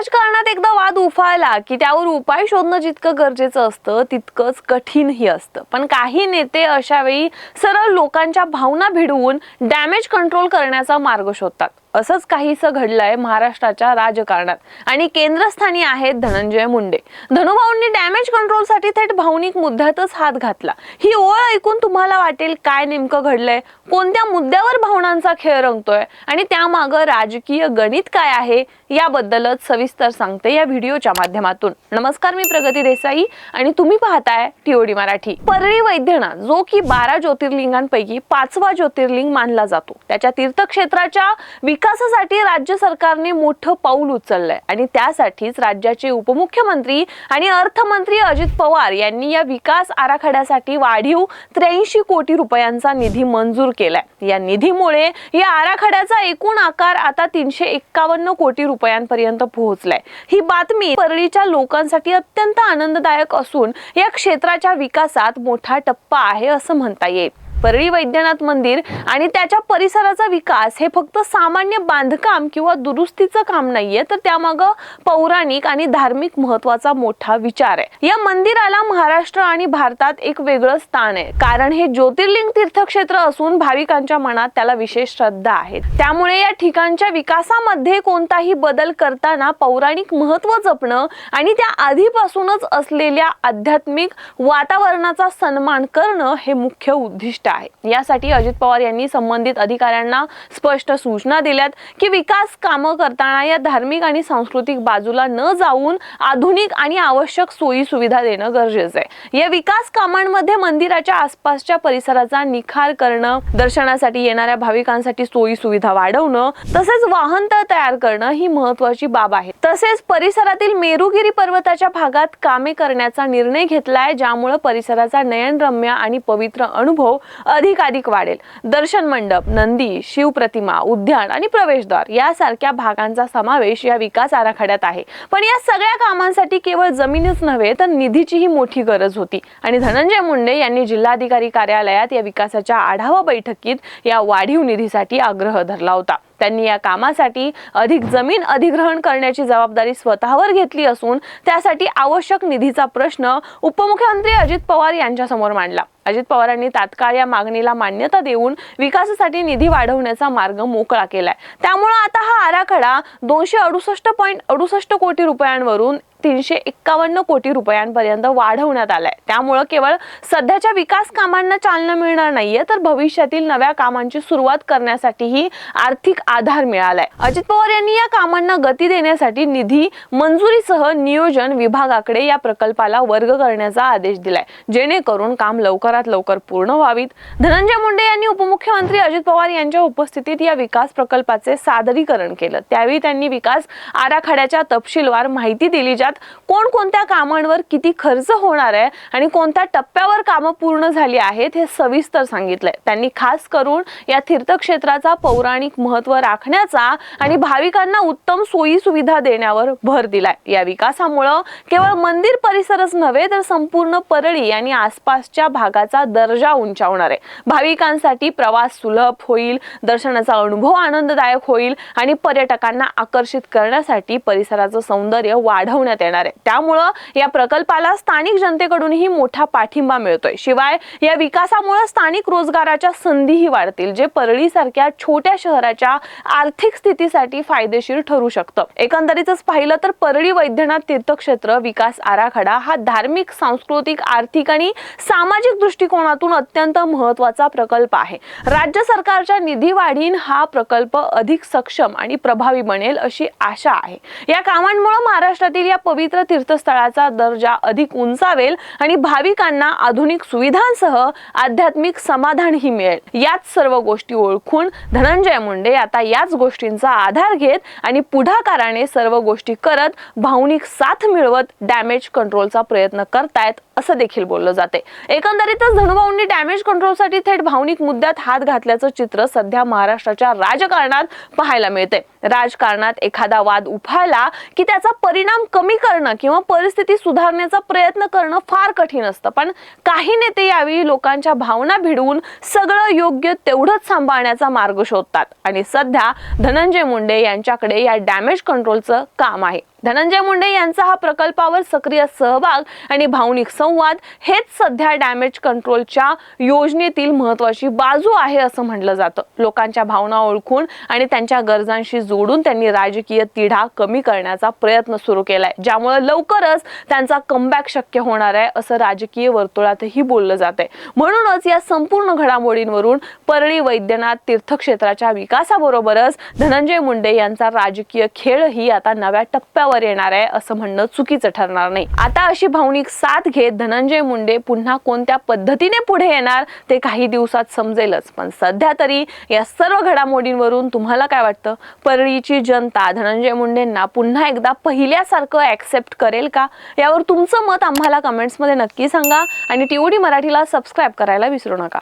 राजकारणात एकदा वाद उफाळला की त्यावर उपाय शोधणं जितकं गरजेचं असतं तितकंच कठीणही असतं. पण काही नेते अशा वेळी सरळ लोकांच्या भावना भिडवून डॅमेज कंट्रोल करण्याचा मार्ग शोधतात. असंच काहीसं घडलंय महाराष्ट्राच्या राजकारणात. आणि केंद्रस्थानी आहेत धनंजय मुंडे. धनुभाऊंनी डॅमेज कंट्रोलसाठी थेट भावनिक मुद्द्यातच हात घातला. ही ओळ ऐकून तुम्हाला वाटेल काय नेमकं घडलंय? कोणत्या मुद्द्यावर भावनांचा खेळ रंगतोय? आणि त्यामागं राजकीय गणित काय आहे? याबद्दलच सविस्तर सांगते या व्हिडिओच्या माध्यमातून. नमस्कार मी प्रगती देसाई आणि तुम्ही पाहताय टीओडी मराठी. परळी वैद्यनाथ जो की बारा ज्योतिर्लिंगांपैकी पाचवा ज्योतिर्लिंग मानला जातो. त्याच्या तीर्थक्षेत्राच्या विकासासाठी राज्य सरकारने मोठं पाऊल उचललंय. आणि त्यासाठीच राज्याचे उपमुख्यमंत्री आणि अर्थमंत्री अजित पवार यांनी या विकास आराखड्यासाठी वाढीव त्र्याऐंशी कोटी रुपयांचा निधी मंजूर केलाय. या निधीमुळे या आराखड्याचा एकूण आकार आता तीनशे एक्कावन्न कोटी रुपयांपर्यंत पोहोचलाय. ही बातमी परळीच्या लोकांसाठी अत्यंत आनंददायक असून या क्षेत्राच्या विकासात मोठा टप्पा आहे असं म्हणता येईल. परळी वैद्यनाथ मंदिर आणि त्याच्या परिसराचा विकास हे फक्त सामान्य बांधकाम किंवा दुरुस्तीचं काम नाहीये तर त्यामागं पौराणिक आणि धार्मिक महत्त्वाचा मोठा विचार आहे. या मंदिराला महाराष्ट्र आणि भारतात एक वेगळं स्थान आहे. कारण हे ज्योतिर्लिंग तीर्थक्षेत्र असून भाविकांच्या मनात त्याला विशेष श्रद्धा आहे. त्यामुळे या ठिकाणच्या विकासामध्ये कोणताही बदल करताना पौराणिक महत्त्व जपणं आणि त्या आधीपासूनच असलेल्या आध्यात्मिक वातावरणाचा सन्मान करणं हे मुख्य उद्दिष्ट आहे. यासाठी अजित पवार यांनी संबंधित अधिकाऱ्यांना स्पष्ट सूचना दिल्यात की विकास कामं करताना या धार्मिक आणि सांस्कृतिक बाजूला न जाऊन आधुनिक आणि आवश्यक सोयी सुविधा देणं गरजेचं आहे. या विकास कामांमध्ये मंदिराच्या आसपासच्या परिसराचा निखार करणं दर्शनासाठी येणाऱ्या भाविकांसाठी सोयी सुविधा वाढवणं तसेच वाहनतळ तयार करणं ही महत्वाची बाब आहे. तसेच परिसरातील मेरुगिरी पर्वताच्या भागात कामे करण्याचा निर्णय घेतलाय ज्यामुळे परिसराचा नयनरम्य आणि पवित्र अनुभव अधिकाधिक वाढेल. दर्शन मंडप नंदी शिवप्रतिमा उद्यान आणि प्रवेशद्वार यासारख्या भागांचा समावेश या विकास आराखड्यात आहे. पण या सगळ्या कामांसाठी केवळ जमीनच नव्हे तर निधीचीही मोठी गरज होती. आणि धनंजय मुंडे यांनी जिल्हाधिकारी कार्यालयात या विकासाच्या आढावा बैठकीत या वाढीव निधीसाठी आग्रह धरला होता. त्यांनी या कामासाठी अधिक जमीन अधिग्रहण करण्याची जबाबदारी स्वतःवर घेतली असून त्यासाठी आवश्यक निधीचा प्रश्न उपमुख्यमंत्री अजित पवार यांच्यासमोर मांडला. अजित पवारांनी तात्काळ या मागणीला मान्यता देऊन विकासासाठी निधी वाढवण्याचा मार्ग मोकळा केलाय. त्यामुळे आता हा आराखडा दोनशे अडुसष्ट पॉईंट अडुसष्ट कोटी रुपयांवरून तीनशे एक्कावन्न कोटी रुपयांपर्यंत वाढवण्यात आलाय. त्यामुळं केवळ सध्याच्या विकास कामांना चालना मिळणार नाहीये तर भविष्यातील नव्या कामांची सुरुवात करण्यासाठीही आर्थिक आधार मिळालाय. अजित पवार यांनी या कामांना गती देण्यासाठी निधी मंजुरीसह नियोजन विभागाकडे या प्रकल्पाला वर्ग करण्याचा आदेश दिलाय जेणेकरून काम लवकरात लवकर पूर्ण व्हावीत. धनंजय मुंडे यांनी उपमुख्यमंत्री अजित पवार यांच्या उपस्थितीत या विकास प्रकल्पाचे सादरीकरण केलं. त्यावेळी त्यांनी विकास आराखड्याच्या तपशीलवार माहिती दिली ज्यात कोणकोणत्या कामांवर किती खर्च होणार आहे आणि कोणत्या टप्प्यावर कामं पूर्ण झाली आहेत हे सविस्तर सांगितलंय. त्यांनी खास करून या तीर्थक्षेत्राचा पौराणिक महत्त्व राखण्याचा आणि भाविकांना उत्तम सोयी सुविधा देण्यावर भर दिलाय. या विकासामुळं केवळ मंदिर परिसरच नव्हे तर संपूर्ण परळी आणि आसपासच्या भागाचा दर्जा उंचावणार आहे. भाविकांसाठी प्रवास सुलभ होईल दर्शनाचा अनुभव आनंददायक होईल आणि पर्यटकांना आकर्षित करण्यासाठी परिसराचं सौंदर्य वाढवण्यात येणार आहे. त्यामुळं या प्रकल्पाला स्थानिक जनतेकडूनही मोठा पाठिंबा मिळतोय. शिवाय या विकासामुळे स्थानिक रोजगाराच्या संधीही वाढतील जे परळीसारख्या छोट्या शहराच्या आर्थिक स्थितीसाठी फायदेशीर ठरू शकतं. एकंदरीतच पाहिलं तर परळी वैद्यनाथ तीर्थक्षेत्र विकास आराखडा हा धार्मिक सांस्कृतिक आर्थिक आणि सामाजिक दृष्टिकोनातून अत्यंत महत्त्वाचा प्रकल्प आहे. राज्य सरकारच्या निधी वाढीन हा प्रकल्प अधिक सक्षम आणि प्रभावी बनेल अशी आशा आहे. या कामांमुळे महाराष्ट्रातील या पवित्र तीर्थस्थळाचा दर्जा अधिक उंचावेल आणि भाविकांना आधुनिक सुविधांसह आध्यात्मिक समाधानही मिळेल. याच सर्व गोष्टी ओळखून धनंजय मुंडे आता याच गोष्टींचा आधार घेत आणि पुढाकाराने सर्व गोष्टी करत भावनिक साथ मिळवत डॅमेज कंट्रोलचा प्रयत्न करतायत असं देखील बोललं जाते. एकंदरीतच धनुभाऊंनी डॅमेज कंट्रोलसाठी थेट भावनिक मुद्द्यात हात घातल्याचं चित्र सध्या महाराष्ट्राच्या राजकारणात पाहायला मिळते राजकारणात एखादा वाद उफाळला की त्याचा परिणाम कमी करणं किंवा परिस्थिती सुधारण्याचा प्रयत्न करणं फार कठीण असतं. पण काही नेते यावेळी लोकांच्या भावना भिडवून सगळं योग्य तेवढंच सांभाळण्याचा मार्ग शोधतात. आणि सध्या धनंजय मुंडे यांच्याकडे या डॅमेज कंट्रोलचं काम आहे. धनंजय मुंडे यांचा हा प्रकल्पावर सक्रिय सहभाग आणि भावनिक संवाद हेच सध्या डॅमेज कंट्रोलच्या योजनेतील महत्वाची बाजू आहे असं म्हटलं जातं. लोकांच्या भावना ओळखून आणि त्यांच्या गरजांशी जोडून त्यांनी राजकीय तिढा कमी करण्याचा प्रयत्न सुरू केलाय. ज्यामुळे लवकरच त्यांचा कमबॅक शक्य होणार आहे असं राजकीय वर्तुळातही बोललं जात आहे म्हणूनच या संपूर्ण घडामोडींवरून परळी वैद्यनाथ तीर्थक्षेत्राच्या विकासाबरोबरच धनंजय मुंडे यांचा राजकीय खेळही आता नव्या टप्प्यावर येणार आहे असं म्हणणं चुकीचं ठरणार नाही. आता अशी भावनिक साथ घेत धनंजय मुंडे पुन्हा कोणत्या पद्धतीने पुढे येणार ते काही दिवसात समजेलच. पण सध्या तरी या सर्व घडामोडींवरून तुम्हाला काय वाटतं? पर परळीची जनता धनंजय मुंडेंना पुन्हा एकदा पहिल्यासारखं ऍक्सेप्ट करेल का? यावर तुमचं मत आम्हाला कमेंट्समध्ये नक्की सांगा आणि टीओडी मराठीला सबस्क्राईब करायला विसरू नका.